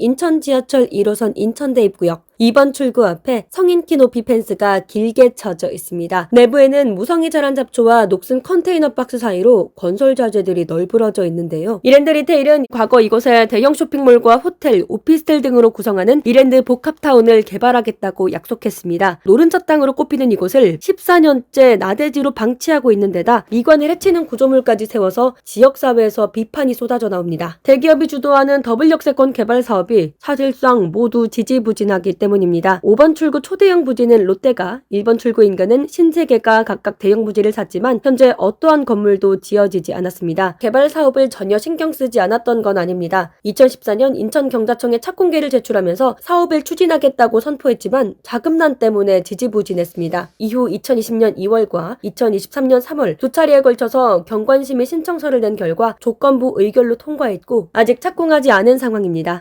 인천 지하철 1호선 인천대 입구역 2번 출구 앞에 성인 키 높이 펜스가 길게 쳐져 있습니다. 내부에는 무성이 자란 잡초와 녹슨 컨테이너 박스 사이로 건설 자재들이 널브러져 있는데요. 이랜드 리테일은 과거 이곳을 대형 쇼핑몰과 호텔, 오피스텔 등으로 구성하는 이랜드 복합타운을 개발하겠다고 약속했습니다. 노른자 땅으로 꼽히는 이곳을 14년째 나대지로 방치하고 있는 데다 미관을 해치는 구조물까지 세워서 지역사회에서 비판이 쏟아져 나옵니다. 대기업이 주도하는 더블 역세권 개발 사업이 사실상 모두 지지부진하기 때문입니다. 5번 출구 초대형 부지는 롯데가, 1번 출구 인근은 신세계가 각각 대형 부지를 샀지만 현재 어떠한 건물도 지어지지 않았습니다. 개발 사업을 전혀 신경 쓰지 않았던 건 아닙니다. 2014년 인천경자청에 착공계를 제출하면서 사업을 추진하겠다고 선포했지만 자금난 때문에 지지부진했습니다. 이후 2020년 2월과 2023년 3월 두 차례에 걸쳐서 경관심의 신청서를 낸 결과 조건부 의결로 통과했고 아직 착공하지 않은 상황입니다.